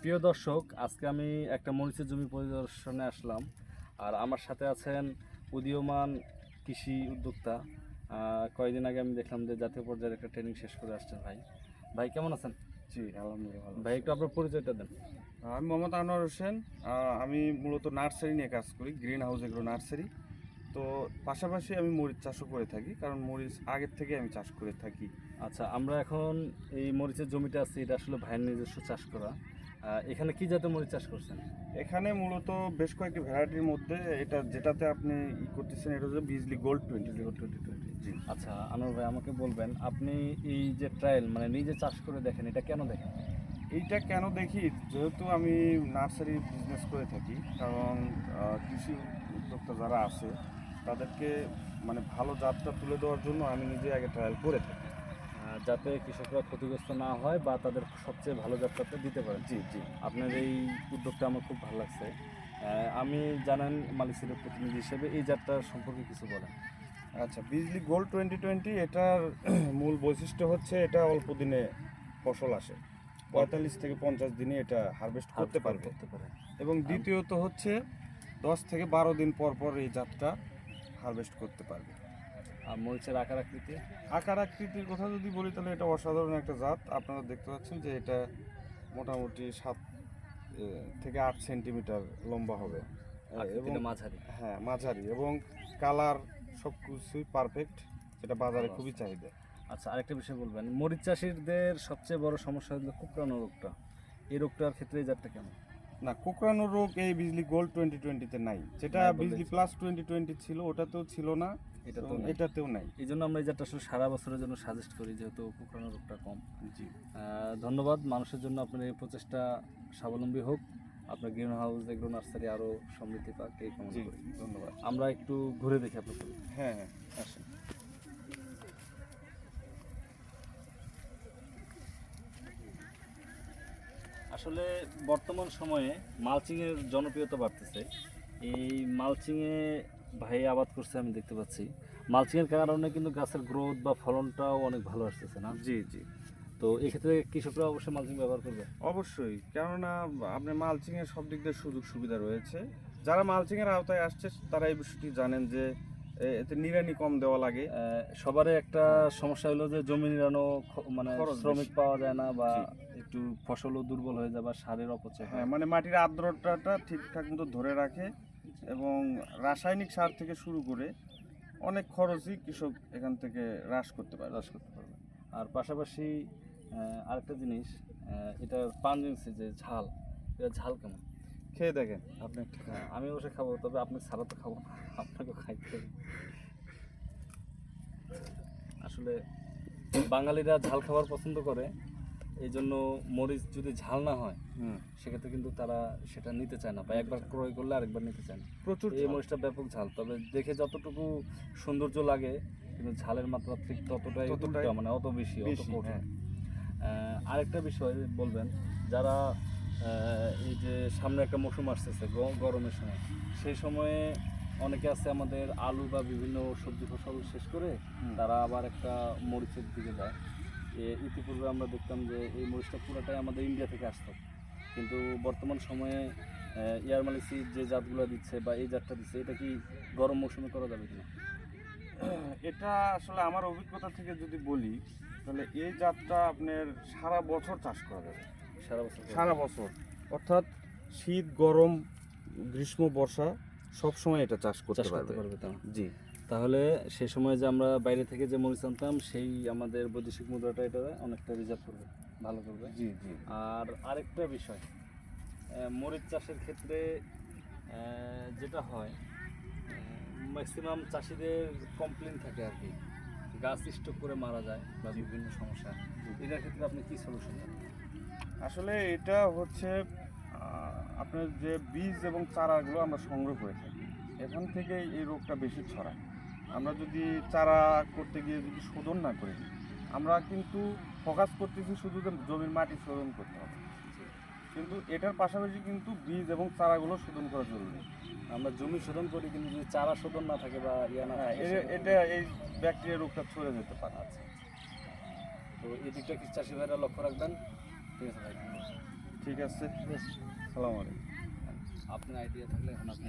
প্রিয় দর্শক আজকে আমি একটা মরিচের জমি পরিদর্শনে আসলাম। আর আমার সাথে আছেন উদীয়মান কৃষি উদ্যোক্তা। কয়েকদিন আগে আমি দেখলাম যে জাতীয় পর্যায়ের একটা ট্রেনিং শেষ করে আসছেন ভাই। ভাই কেমন আছেন? জি আলহামদুলিল্লাহ ভালো ভাই একটু আপনার পরিচয়টা দেন। আমি মোহাম্মদ আনোয়ার হোসেন। আমি মূলত নার্সারি নিয়ে কাজ করি গ্রিন হাউস এগুলো নার্সারি। তো পাশাপাশি আমি মরিচ চাষও করে থাকি কারণ মরিচ আগের থেকে আমি চাষ করে থাকি। আচ্ছা আমরা এখন এই মরিচের জমিটা আছে এটা আসলে ভাইয়ের নিজস্ব চাষ করা। এখানে কি জাতের মরিচ চাষ করছেন? এখানে মূলত বেশ কয়েকটি ভ্যারাইটির মধ্যে এটা যেটাতে আপনি ই করতেছেন এটা হচ্ছে Bijli gold twenty twenty twenty G. আচ্ছা আনোয়ার ভাই আমাকে বলবেন আপনি এই যে ট্রায়াল মানে নিজে চাষ করে দেখেন এটা কেন দেখেন? এইটা কেন দেখি? যেহেতু আমি নার্সারি বিজনেস করে থাকি কারণ কৃষি উদ্যোক্তা যারা আছে তাদেরকে মানে ভালো জাতটা তুলে দেওয়ার জন্য আমি নিজে আগে ট্রায়াল করে থাকি। যাতে কৃষকরা ক্ষতিগ্রস্ত না হয় বা তাদের সবচেয়ে ভালো যাত্রাটা দিতে পারে। জি জি। আপনার এই উদ্যোগটা আমার খুব ভালো লাগছে। আমি জানেন মালিসিরের প্রতিনিধি হিসেবে এই যাত্রার সম্পর্কে কিছু বলেন। আচ্ছা বিজলি গোল্ড টোয়েন্টি টোয়েন্টি এটার মূল বৈশিষ্ট্য হচ্ছে এটা অল্প দিনে ফসল আসে। পঁয়তাল্লিশ থেকে পঞ্চাশ দিনে এটা হারভেস্ট করতে পারবে। করতে পারে। এবং দ্বিতীয়ত হচ্ছে দশ থেকে বারো দিন পর পর এই জাতটা হারভেস্ট করতে পারবে। আর মরিচের আকার আকৃতি? আকার আকৃতির কথা যদি বলি তাহলে এটা অসাধারণ একটা জাত। আপনারা দেখতে পাচ্ছেন যে এটা মোটামুটি সাত থেকে আট সেন্টিমিটার লম্বা হবে। এবং মাঝারি। হ্যাঁ মাঝারি। এবং কালার সব কিছুই পারফেক্ট যেটা বাজারে খুবই চাহিদা। আচ্ছা আরেকটা বিষয় বলবেন। মরিচ চাষিদের সবচেয়ে বড় সমস্যা হলো কুকরানো রোগটা। এই রোগটার ক্ষেত্রে এই জাতটা কেমন? না কোকরানো রোগ এই বিজলি গোল্ড টোয়েন্টি টোয়েন্টিতে নাই। যেটা বিজলি প্লাস টোয়েন্টি টোয়েন্টি ছিল ওটাতেও ছিল না। এটা তো এটাতেও নাই। এই জন্য আমরা এই জাতটা আসলে সারা বছরের জন্য সাজেস্ট করি যেহেতু কুকরানো রোগটা কম। জি। ধন্যবাদ। মানুষের জন্য আপনার এই প্রচেষ্টা স্বাবলম্বী হোক। আপনার গ্রিন হাউস এগ্রো নার্সারি আরও সমৃদ্ধি পাক এই কামনা করি। ধন্যবাদ। আমরা একটু ঘুরে দেখি আপনার হ্যাঁ হ্যাঁ আসেন। আসলে বর্তমান সময়ে মালচিংয়ের জনপ্রিয়তা বাড়তেছে। এই মালচিংয়ে ভাই আবাদ করছে আমি দেখতে পাচ্ছি। মালচিংয়ের কারণে কিন্তু গাছের গ্রোথ বা ফলনটাও অনেক ভালো আসতেছে না? জি জি। তো এক্ষেত্রে কৃষকরা অবশ্যই মালচিং ব্যবহার করবে? অবশ্যই কেননা আপনার মালচিং এর সব দিক দিয়ে সুযোগ সুবিধা রয়েছে। যারা মালচিং এর আওতায় আসছে তারা এই বিষয়টি জানেন যে এতে নিড়ানি কম দেওয়া লাগে। সবারই একটা সমস্যা হলো যে জমি নিরানো মানে শ্রমিক পাওয়া যায় না বা একটু ফসলও দুর্বল হয়ে যায় বা সারের অপচয় হ্যাঁ। হয় মানে মাটির আর্দ্রতাটা ঠিকঠাক মতো ধরে রাখে। এবং রাসায়নিক সার থেকে শুরু করে অনেক খরচই কৃষক এখান থেকে হ্রাস করতে পারে চাষ করতে পারবে। আর পাশাপাশি আরেকটা জিনিস এটা এটার পাঞ্জেন্সি যে ঝাল এটা ঝাল কেমন? খেয়ে দেখেন আপনি একটা হ্যাঁ, আমি অবশ্যই খাব তবে আপনি ছাড়া তো খাব না আপনাকেও খাইতে হবে। আসলে বাঙালিরা ঝাল খাবার পছন্দ করে এই জন্য মরিচ যদি ঝাল না হয় সেক্ষেত্রে কিন্তু তারা সেটা নিতে চায় না বা একবার ক্রয় করলে আরেকবার নিতে চায় না। প্রচুর এই মরিচটা ব্যাপক ঝাল। তবে দেখে যতটুকু সৌন্দর্য লাগে কিন্তু ঝালের মাত্রা ঠিক ততটাই মানে অত বেশি অত কঠিন। হ্যাঁ। আরেকটা বিষয় বলবেন যারা এই যে সামনে একটা মৌসুম আসতেছে গরমের সময় সেই সময়ে অনেকে আছে আমাদের আলু বা বিভিন্ন সবজি ফসল শেষ করে তারা আবার একটা মরিচের দিকে যায়। এ ইতিপূর্বে আমরা দেখতাম যে এই মরিচটা পুরোটাই আমাদের ইন্ডিয়া থেকে আসতো। কিন্তু বর্তমান সময়ে ইয়ারমালিসি যে জাতগুলো দিচ্ছে বা এই জাতটা দিচ্ছে এটা কি গরম মৌসুমে করা যাবে কিনা? এটা আসলে আমার অভিজ্ঞতা থেকে যদি বলি তাহলে এই জাতটা আপনার সারা বছর চাষ করা যাবে। সারা বছর সারা বছর। অর্থাৎ শীত গরম গ্রীষ্ম বর্ষা সব সময় এটা চাষ করতে পারবে। জি। তাহলে সেই সময় যে আমরা বাইরে থেকে যে মরিচ আনতাম সেই আমাদের বৈদেশিক মুদ্রাটা এটা অনেকটা রিজার্ভ করবে ভালো করবে। জি জি। আর আরেকটা বিষয় মরিচ চাষের ক্ষেত্রে যেটা হয় ম্যাক্সিমাম চাষিদের কমপ্লেন থাকে আর কি। গাছ স্টক করে মারা যায় বা বিভিন্ন সমস্যা। এটার ক্ষেত্রে আপনি কী সলিউশন আসলে এটা হচ্ছে আপনার যে বীজ এবং চারাগুলো আমরা সংগ্রহ করে থাকি এখান থেকে এই রোগটা বেশি ছড়ায়। আমরা যদি চারা করতে গিয়ে যদি শোধন না করি আমরা কিন্তু ফোকাস করতেছি শুধু জমির মাটি শোধন করতে হবে। কিন্তু এটার পাশাপাশি কিন্তু বীজ এবং চারাগুলো শোধন করা জরুরি। আমরা জমি শোধন করি কিন্তু যদি চারা শোধন না থাকে বা ইয়া না হ্যাঁ এটা এই ব্যাকটেরিয়া রোগটা ছড়ে যেতে পারে। আচ্ছা আচ্ছা। তো এই দিকটা কি চাষি ভাইরা লক্ষ্য রাখবেন? ঠিক আছে ভাই ঠিক আছে। সালাম আলাইকুম। আপনার আইডিয়া থাকলে এখন আপনি